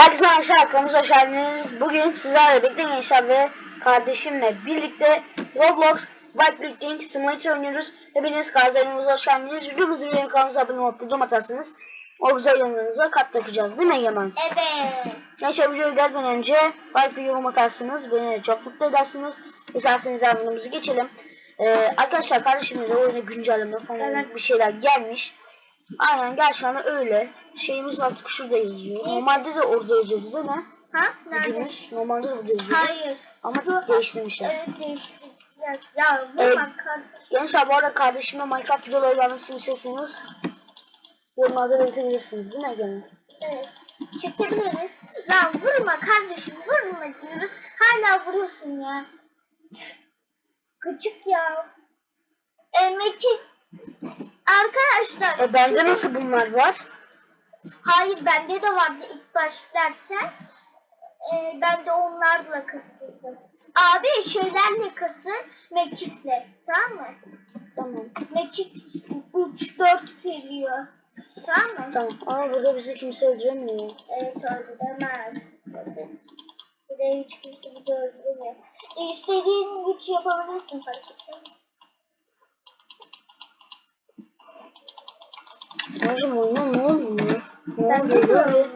Herkese arkadaşlar kanalımıza hoş geldiniz. Bugün sizlerle birlikte gençler ve kardeşimle birlikte Roblox White King Simulator oynuyoruz. Hepiniz kanalımıza hoş geldiniz. Videomuzu beğenip kanalımıza abone olup bildirim atarsanız o güzel yorumlarınıza kat bırakacağız değil mi Yaman? Evet. Gençler videoya gelmeden önce like bir yorum atarsınız. Beni de çok mutlu edersiniz. İsterseniz abonemize geçelim. Ee, arkadaşlar kardeşimle de oyuna güncelleme falan bir şeyler gelmiş. Aynen gerçekten öyle. Şeyimiz artık şurada yazıyor. Normalde de orada yazıyordu değil mi? Ha? Nerede? Gücümüz normalde de burada yazıyordu. Hayır. Ama değiştirmişler. Evet değiştirdiler. Ya bu Evet. Gençler bu arada kardeşime Minecraft videoları gelmesini istiyorsanız yorumlarda belirtebilirsiniz değil mi gene? Evet. Çekebiliriz. Ya vurma kardeşim vurma diyoruz. Hala vuruyorsun ya. Gıcık ya. Emeki Arkadaşlar. E bende şu- nasıl bunlar var? Hayır bende de vardı ilk başlarken. Ee, ben de onlarla kasıldım. Abi şeylerle kasır, mekikle. Tamam mı? Tamam. Mekik 3-4 veriyor. Tamam mı? Tamam. Ama burada bizi kimse öldüremiyor. Evet öldüremez. De hiç kimse bizi öldüremiyor. E, istediğin güç yapabilirsin fark etmez. Hocam oyuna ne oluyor? Ne oluyor?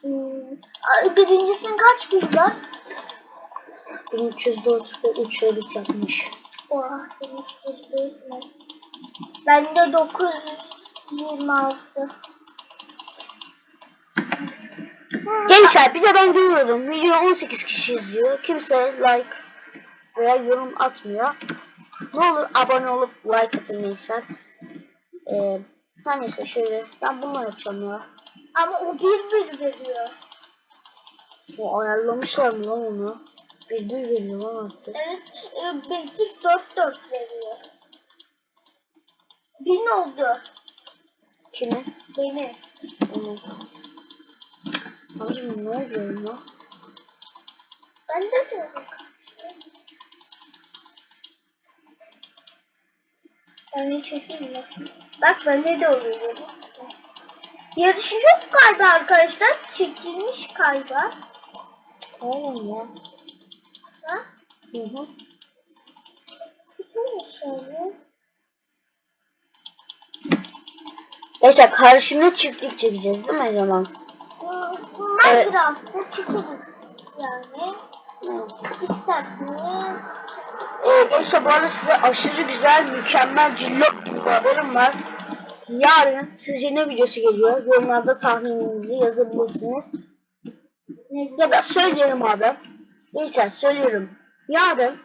Hmm. Ay, Birincisinin kaç gücü var? 1304 ve 3 rabbit yapmış. Oha, benim hiç değil mi? Bende 926. Gençler bir de ben görüyorum. Video 18 kişi izliyor. Kimse like veya yorum atmıyor. Ne olur abone olup like atın gençler. Ee, her neyse şöyle. Ben bununla yapacağım ya. Ama o bir bir veriyor. O ayarlamışlar mı lan onu? Bir bir veriyor lan artık. Evet, e, belki 4 4 veriyor. Bin oldu. Kimi? Benim. Onu. Abicim ne oluyor lan? Ben de diyorum. De çekeyim mi? Bak bende de oluyor. Yarışı yok galiba arkadaşlar. Çekilmiş galiba. Oğlum ya. Ha? Hı hı. Çekilmiş yani. Gençler karşımda çiftlik çekeceğiz değil mi? Hmm, Minecraft'ta çekeriz yani. İsterseniz. Ee, gençler bu arada size aşırı güzel, mükemmel, cillop gibi bir haberim var. Yarın sizce ne videosu geliyor? Yorumlarda tahmininizi yazabilirsiniz. Ya da söyleyelim abi. Gençler söylüyorum. Yarın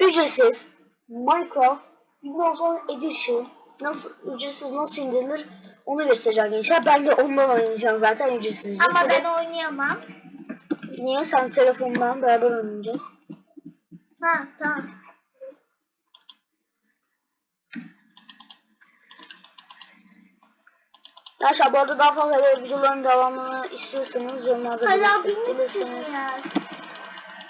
ücretsiz Minecraft Windows 10 Edition nasıl ücretsiz nasıl indirilir onu göstereceğim gençler. Ben de ondan oynayacağım zaten ücretsiz. Ama ben oynayamam. Niye sen telefondan beraber oynayacağız? Ha tamam. Arkadaşlar bu arada daha fazla böyle videoların devamını istiyorsanız yorumlarda Hala belirtebilirsiniz.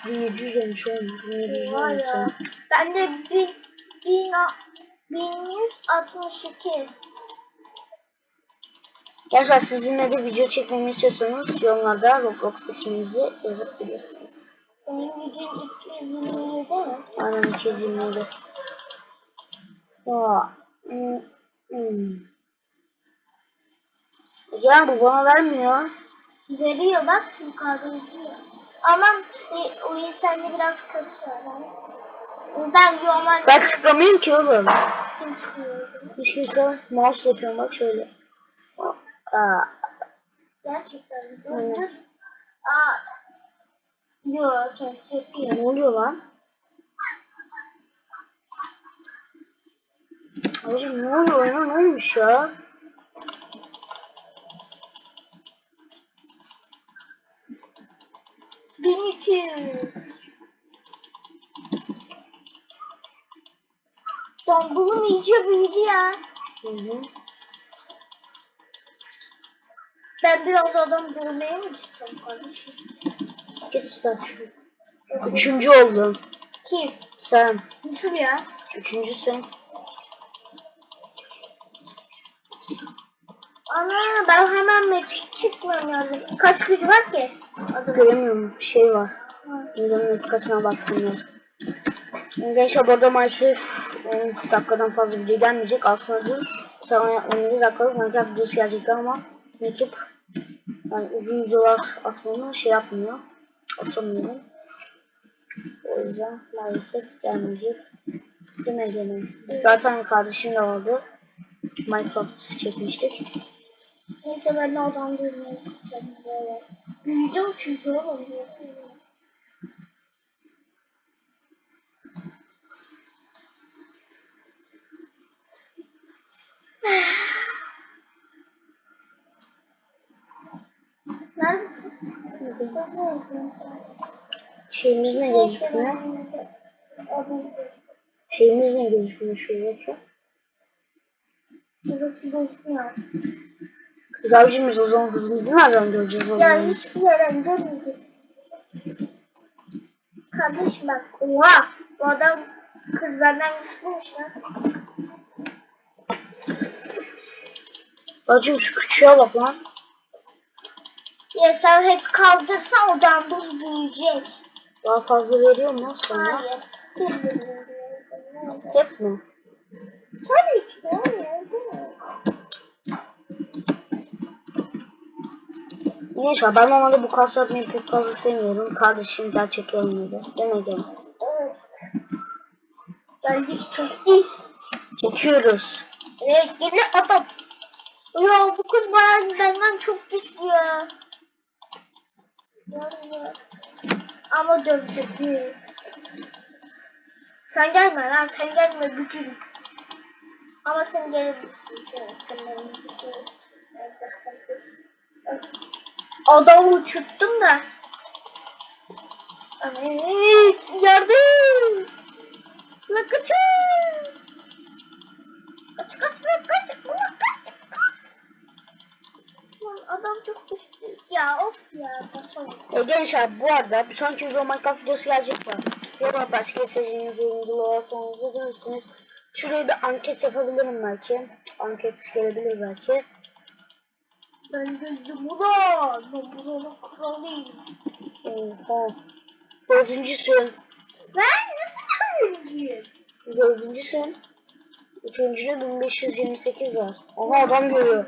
1700 1700 yer. olmuş oğlum. 1700 Var olmuş. Ben de bin, bin, bin yüz altmış iki. Gençler sizinle de video çekmemi istiyorsanız yorumlarda Roblox isminizi yazıp bilirsiniz. Senin gücün 227 değil mi? Aynen 227. Aa, hmm, hmm. Ya bu bana vermiyor. Veriyor bak yukarıda yazıyor. Ama e, oyun sende biraz kasıyor. Yani. O yüzden normal Ben tıklamıyorum ki oğlum. kim çıkıyor? Hiç kimse mouse yapıyorum bak şöyle. Aa, Gerçekten. Dur. Aa. Yok kendisi yapıyor. ne oluyor lan? Hocam ne oluyor ya? Ne olmuş ya? Bin iki yüz. Dongulum iyice büyüdü ya. Hı hı. Ben biraz adam bulmaya mı gideceğim kardeşim? İstersen. Üçüncü oldun. Kim? Sen. Nasıl ya? Üçüncüsün. Ana ben hemen çıkmam lazım. Kaç kız var ki? Adı Göremiyorum. Bir şey var. Videonun etkisine baksınlar. Gençler burada maalesef 10 dakikadan fazla video gelmeyecek. Aslında dün sana 17 dakikalık Minecraft videosu gelecekti ama YouTube yani uzun videolar atmamı şey yapmıyor. Atamıyorum. O yüzden maalesef gelmeyecek. Yine gene. Zaten kardeşim de vardı. Minecraft çekmiştik. Neyse ben de oradan durmaya gideceğim böyle. Büyüdüm çünkü oğlum. Neredesin? Şeyimiz ne gözükmüyor? Şeyimiz ne gözükmüyor şuradaki? Burası gözükmüyor. Güzelcimiz o zaman kızımızı nereden göreceğiz o Ya hiçbir yere görmeyeceksin. Kardeşim bak. Oha. Bu adam kız benden güçlüymüş lan. Bacım şu küçüğe bak lan. Ya sen hep kaldırsan odan buz büyüyecek. Daha fazla veriyor mu sana? Hayır. Hep mi? Tabii ki. Hayır. Neyse ben normalde bu kas yapmayı pek fazla sevmiyorum. Kardeşim gerçek. Demek ki. Evet. Geldik kestik. Çekiyoruz. Evet yine adam. Ya bu kız bayağı benden çok güçlü ya. Ama dövdü. Sen gelme lan sen gelme gücün. Ama sen gelebilirsin. Sen, sen benim gücüm. Adamı uçurttum da. Yardım. La kaçın. Kaç kaç kaç kaç kaç. Adam çok. Ya of ya. E bu arada bir sonraki video Minecraft videosu gelecek var. Ya da başka istediğiniz varsa onu yazabilirsiniz. Şuraya bir anket yapabilirim belki. Anket gelebilir belki. Ben gözüm ulan. Ben buranın kralıyım. Oha. Dördüncüsün. Ben nasıl öldüyüm? Dördüncüsün. Üçüncüde 1528 var. Aha adam görüyor.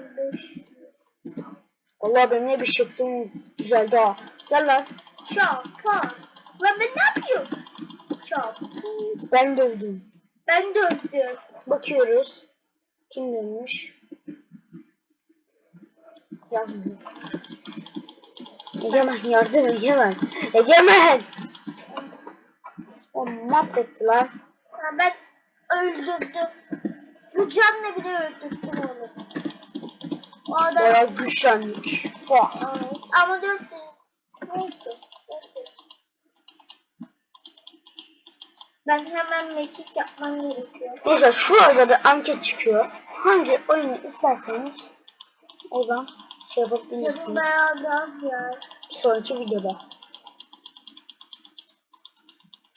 Allah benim ne bir şeklim güzeldi ha. Gel lan. Şaka. Lan ben ne yapıyorum? Şaka. Ben dövdüm. Ben de öldüm. Bakıyoruz. Kim dövmüş? Yazmıyor. Egemen yardım Egemen. Egemen. O mahvetti lan. Ha, ben öldürdüm. Bu canla bile öldürdüm onu. O adam Bayağı güçlendik. Evet, ama. Neyse. neyse. Ben hemen mekik yapmam gerekiyor. Neyse şurada bir anket çıkıyor. Hangi oyunu isterseniz oradan şey Canım yapabilirsiniz. bayağı gaz ya. Bir sonraki videoda.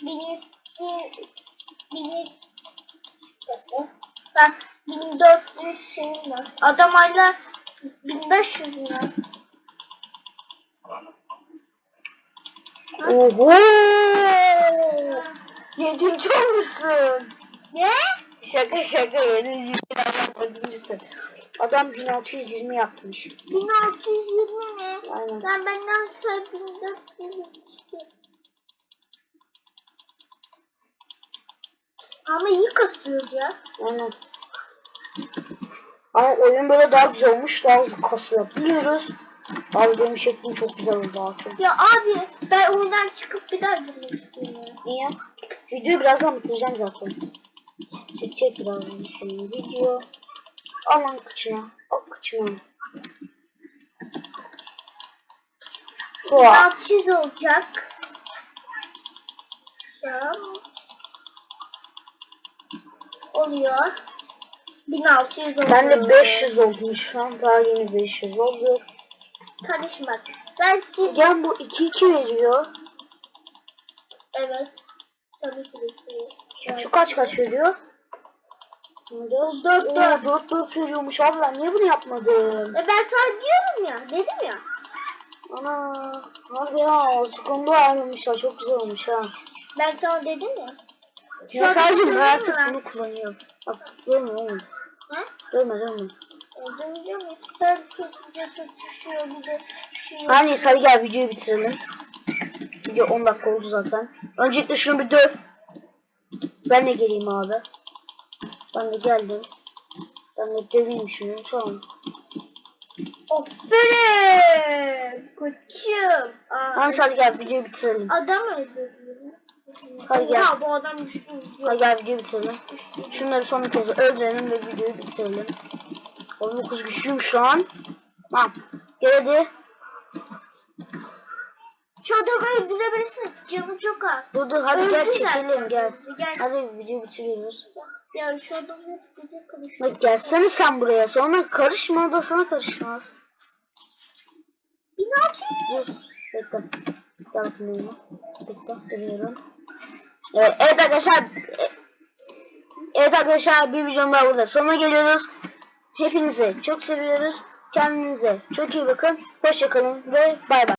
Bin, bin, bin, ben 1400 şeyim var. Adam hala 1500 lira. Oho! Yedinci olmuşsun. Ne? Şaka şaka yedinci dördüncüsü. Adam 1620 yapmış. 1620 mi? Aynen. Sen benden sonra 1400 çıkıyor. Ama iyi kasıyoruz ya. Aynen. Ama oyun böyle daha güzel olmuş. Daha hızlı kasılabiliyoruz. Abi benim şeklim çok güzel oldu daha çok. Ya abi ben oyundan çıkıp bir daha girmek istiyorum. Niye? Videoyu birazdan bitireceğim zaten. Çekecek birazdan sonra video. Al lan kıçına. Al kıçına. Hua. 1600 olacak. Ya. Oluyor. 1600 oluyor. Ben de 500 oldum şu an. Daha yeni 500 oldu. Kardeşim bak. Ben siz... Gel bu 2-2 veriyor. Evet. Tabii ki de. Evet. Şu kaç kaç veriyor? Dört Dört, dört. dört dört çocuğumuş abla niye bunu yapmadın? E ben sana diyorum ya. Dedim ya. Ana abi ya azıcık onu da ayarlamışlar çok güzel olmuş ha. Ben sana dedim ya. Şu Ya sadece kullanıyor artık bunu kullanıyor. Bak dönme oğlum. Dönme dönme. Öldüreceğim ya. Her videosu düşüyor bir de. Her neyse hadi gel videoyu bitirelim. Video 10 dakika oldu zaten. Öncelikle şunu bir döv. Ben de geleyim abi. Ben de geldim. Ben de döveyim şunu tamam. Aferin. Koçum. Aa, Hadi hadi gel videoyu bitirelim. Adam öldürdü. Hadi gel. Ya bu adam düştü. Hadi gel videoyu bitirelim. Şunları son bir kez öldürelim ve videoyu bitirelim. 19 güçlüyüm şu an. Tamam. Gel hadi. Şu adamı öldürebilirsin. Canı çok az. Dur dur hadi Öldü gel çekelim gel. Gel. Hadi videoyu bitiriyoruz. Ya şu adam hep bize konuşuyor. Bak gelsene sen buraya. Sonra karışma o da sana karışmaz. 1600. Dur. Bekle. Gel bakayım. Bekle. Duruyorum. Evet, evet arkadaşlar. e- Evet arkadaşlar bir videom daha burada. Sonuna geliyoruz. Hepinizi çok seviyoruz. Kendinize çok iyi bakın. Hoşçakalın ve bay bay.